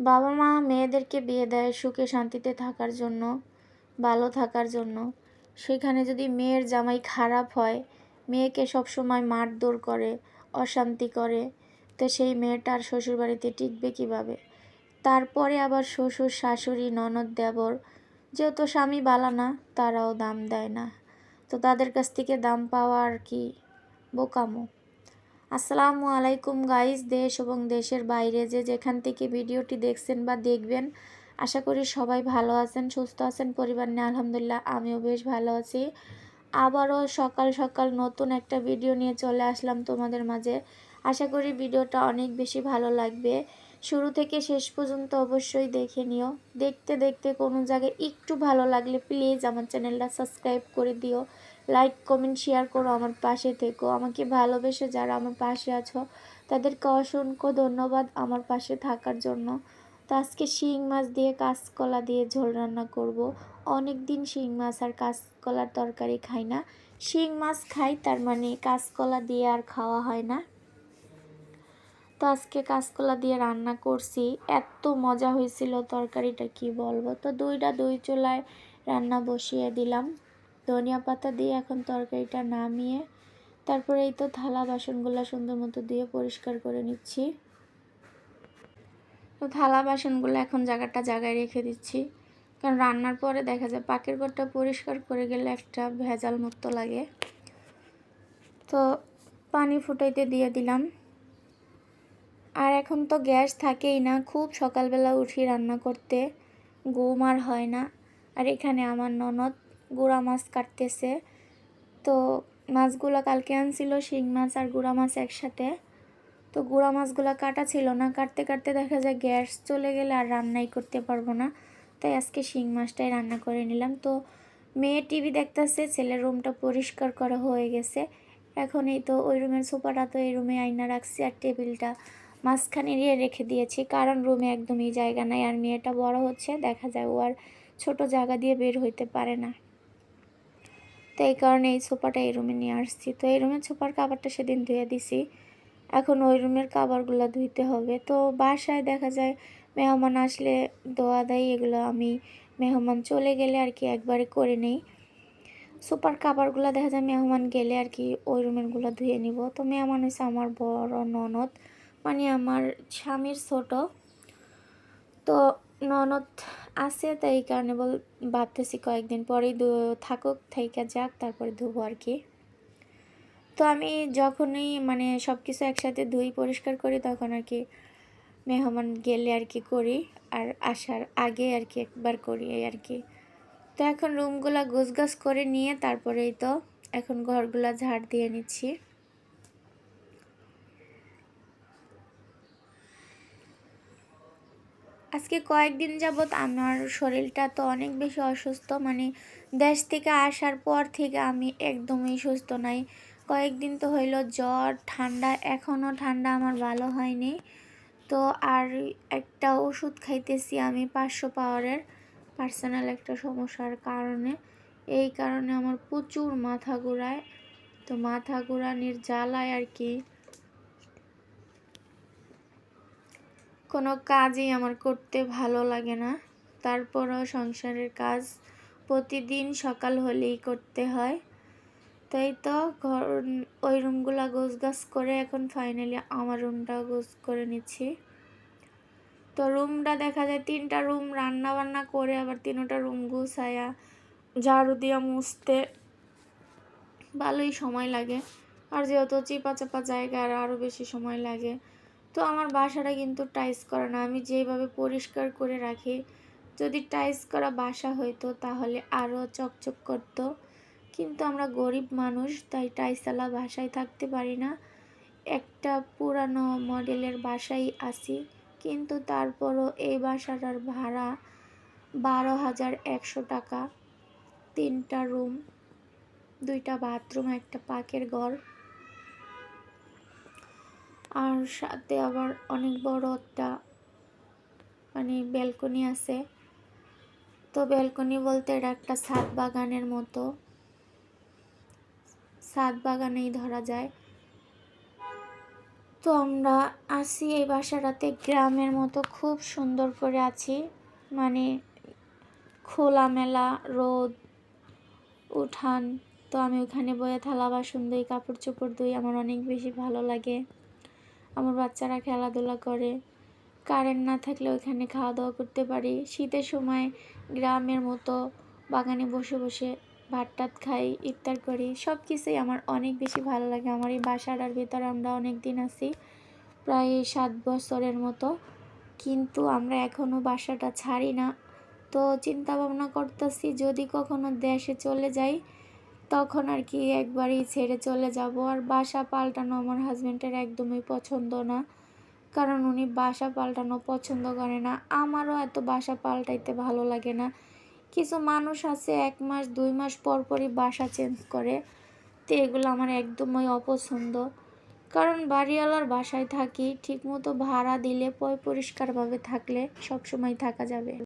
বাবা মা মেয়েদেরকে বিয়ে দেয় সুখে শান্তিতে থাকার জন্য, ভালো থাকার জন্য। সেখানে যদি মেয়ের জামাই খারাপ হয়, মেয়েকে সবসময় মারধর করে, অশান্তি করে, তো সেই মেয়েটার শ্বশুরবাড়িতে টিকবে কীভাবে? তারপরে আবার শ্বশুর, শাশুড়ি, ননদ, দেবর, যেহেতু স্বামী বালা না, তারাও দাম দেয় না। তো তাদের কাছ থেকে দাম পাওয়া আর কি বোকামো। আসসালামু আলাইকুম গাইজ দেশ এবং দেশের বাইরে যে যেখান থেকে ভিডিওটি দেখছেন বা দেখবেন, আশা করি সবাই ভালো আছেন, সুস্থ আছেন, পরিবার নিয়ে আলহামদুলিল্লাহ আমিও বেশ ভালো আছি। আবারও সকাল সকাল নতুন একটা ভিডিও নিয়ে চলে আসলাম তোমাদের মাঝে। আশা করি ভিডিওটা অনেক বেশি ভালো লাগবে। শুরু থেকে শেষ পর্যন্ত অবশ্যই দেখে নিও। দেখতে দেখতে কোনো জায়গায় একটু ভালো লাগলে প্লিজ আমার চ্যানেলটা সাবস্ক্রাইব করে দিও। লাইক, কমেন্ট, শেয়ার করো আমার পাশে থেকো। আমাকে ভালোবেসে যারা আমার পাশে আছো, তাদেরকে অসংখ্য ধন্যবাদ আমার পাশে থাকার জন্য। তো আজকে শিং মাছ দিয়ে কাঁচকলা দিয়ে ঝোল রান্না করব। অনেক দিন শিং মাছ আর কাঁচকলার তরকারি খাই না। শিং মাছ খাই, তার মানে কাঁচকলা দিয়ে আর খাওয়া হয় না। তো আজকে কাঁচকলা দিয়ে রান্না করছি। এত মজা হয়েছিল তরকারিটা, কি বলব? তো দুইটা দুই চুলায় রান্না বসিয়ে দিলাম। ধনিয়া পাতা দিয়ে এখন তরকারিটা নামিয়ে তারপরে এই তো থালা বাসনগুলো সুন্দর মতো দিয়ে পরিষ্কার করে নিচ্ছি। তো থালা বাসনগুলো এখন জায়গাটা জায়গায় রেখে দিচ্ছি। কারণ রান্নার পরে দেখা যায় পাকের ঘরটা পরিষ্কার করে গেলে একটা ভেজাল মুক্ত লাগে। তো পানি ফুটাইতে দিয়ে দিলাম। আর এখন তো গ্যাস থাকেই না, খুব সকালবেলা উঠি রান্না করতে। ঘুম আর হয় না। আর এখানে আমার ননদ গুঁড়া মাছ কাটতেছে। তো মাছগুলো কালকে আনছিল, শিং মাছ আর গুঁড়া মাছ একসাথে। তো গুঁড়া মাছগুলো কাটা ছিল না, কাটতে কাটতে দেখা যায় গ্যাস চলে গেলে আর রান্নাই করতে পারব না। তাই আজকে শিং মাছটাই রান্না করে নিলাম। তো মেয়ে টিভি দেখতেছে, ছেলের রুমটা পরিষ্কার করা হয়ে গেছে। এখন এই তো ওই রুমের সোফাটা তো এই রুমে আয়না রাখছি আর টেবিলটা মাঝখানে নিয়ে রেখে দিয়েছি। কারণ রুমে একদমই জায়গা নাই আর মেয়েটা বড় হচ্ছে, দেখা যায় ও আর ছোটো জায়গা দিয়ে বের হইতে পারে না। তো এই কারণে এই সোফাটা এই রুমে নিয়ে আসছি। তো এই রুমের সোফার কাবারটা সেদিন ধুয়ে দিছি। এখন ওই রুমের কাবারগুলো ধুইতে হবে। তো বাসায় দেখা যায় মেহমান আসলে দোয়া দেয়, এগুলো আমি মেহমান চলে গেলে আর কি একবারে করে নেই। সুপার কাবারগুলো দেখা যায় মেহমান গেলে আর কি ওই রুমেরগুলো ধুয়ে নিব। তো মেহমান হয়েছে আমার বড় ননদ মানে আমার স্বামীর ছোট। তো ননদ আছে তাই এই কারণে বল, ভাবতেছি কয়েকদিন পরেই থাকুক, থাইকা যাক, তারপরে ধুবো আর কি। তো আমি যখনই মানে সব কিছু একসাথে ধুই, পরিষ্কার করি, তখন আর কি মেহমান গেলে আর কি করি, আর আসার আগে আর কি একবার করি আর কি। তো এখন রুমগুলো গোছগাছ করে নিয়ে তারপরেই তো এখন ঘরগুলো ঝাড় দিয়ে নিচ্ছি। আজকে কয়েকদিন যাবৎ আমার শরীরটা তো অনেক বেশি অসুস্থ। মানে দেশ থেকে আসার পর থেকে আমি একদমই সুস্থ নাই। কয়েকদিন তো হইল জ্বর, ঠান্ডা এখনও ঠান্ডা আমার ভালো হয়নি। তো আর একটা ওষুধ খাইতেছি আমি পাঁচশো পাওয়ারের, পার্সোনাল একটা সমস্যার কারণে। এই কারণে আমার প্রচুর মাথা ঘুরায়। তো মাথা ঘুরানির জ্বালায় আর কি। কোনো কাজই আমার করতে ভালো লাগে না। তারপরও সংসারের কাজ প্রতিদিন সকাল হলেই করতে হয়। তাই তো ঘর, ওই রুমগুলো গোছ গাছ করে এখন ফাইনালি আমার রুমটা গোছ করে নিচ্ছি। তো রুমটা দেখা যায় তিনটা রুম রান্না বান্না করে আবার তিনটা রুম গুছায়া ঝাড়ু দিয়া মুছতে ভালোই সময় লাগে। আর যেহেতু চিপা চাপা জায়গা আর আরও বেশি সময় লাগে তো আমার বাসাটা কিন্তু টাইস করা না। আমি যেভাবে পরিষ্কার করে রাখি, যদি টাইস করা বাসা হইতো তাহলে আরও চকচক করতো। কিন্তু আমরা গরিব মানুষ, তাই টাইসালা বাসায় থাকতে পারি না। একটা পুরানো মডেলের বাসায় আসি কিন্তু তারপরও এই বাসাটার ভাড়া বারো হাজার একশো টাকা। তিনটা রুম, দুইটা বাথরুম, একটা পাকের ঘর। আর সাথে আবার অনেক বড় একটা মানে ব্যালকনি আছে। তো ব্যালকনি বলতে এটা একটা ছাদ বাগানের মতো। ছাদ বাগানেই ধরা যায়। তো আমরা আছি এই বাসাটাতে, গ্রামের মতো খুব সুন্দর করে আছি। মানে খোলামেলা রোদ, উঠান। তো আমি ওখানে বয়ে থালা, বাসন ধুই, কাপড় চোপড় ধুই, আমার অনেক বেশি ভালো লাগে। আমার বাচ্চারা খেলাধুলা করে। কারেন্ট না থাকলে ওইখানে খাওয়া দাওয়া করতে পারি। শীতের সময় গ্রামের মতো বাগানে বসে বসে ভাত টাত খাই, ইফতার করি। সব কিছুই আমার অনেক বেশি ভালো লাগে। আমার এই বাসাটার ভিতরে আমরা অনেক দিন আছি, প্রায় সাত বছরের মতো। কিন্তু আমরা এখনও বাসাটা ছাড়ি না। তো চিন্তা ভাবনা করতেছি, যদি কখনো দেশে চলে যাই তখন আর কি একবারই ছেড়ে চলে যাব। আর বাসা পাল্টানো আমার হাজব্যান্ডের একদমই পছন্দ না। কারণ উনি বাসা পাল্টানো পছন্দ করে না। আমারও এত বাসা পাল্টাইতে ভালো লাগে না। কিছু মানুষ আছে এক মাস, দুই মাস পর পরই বাসা চেঞ্জ করে। তো এগুলো আমার একদমই অপছন্দ। কারণ বাড়িওয়ালার বাসায় থাকি, ঠিকমতো ভাড়া দিলে পয় পরিষ্কারভাবে থাকলে সবসময় থাকা যাবে।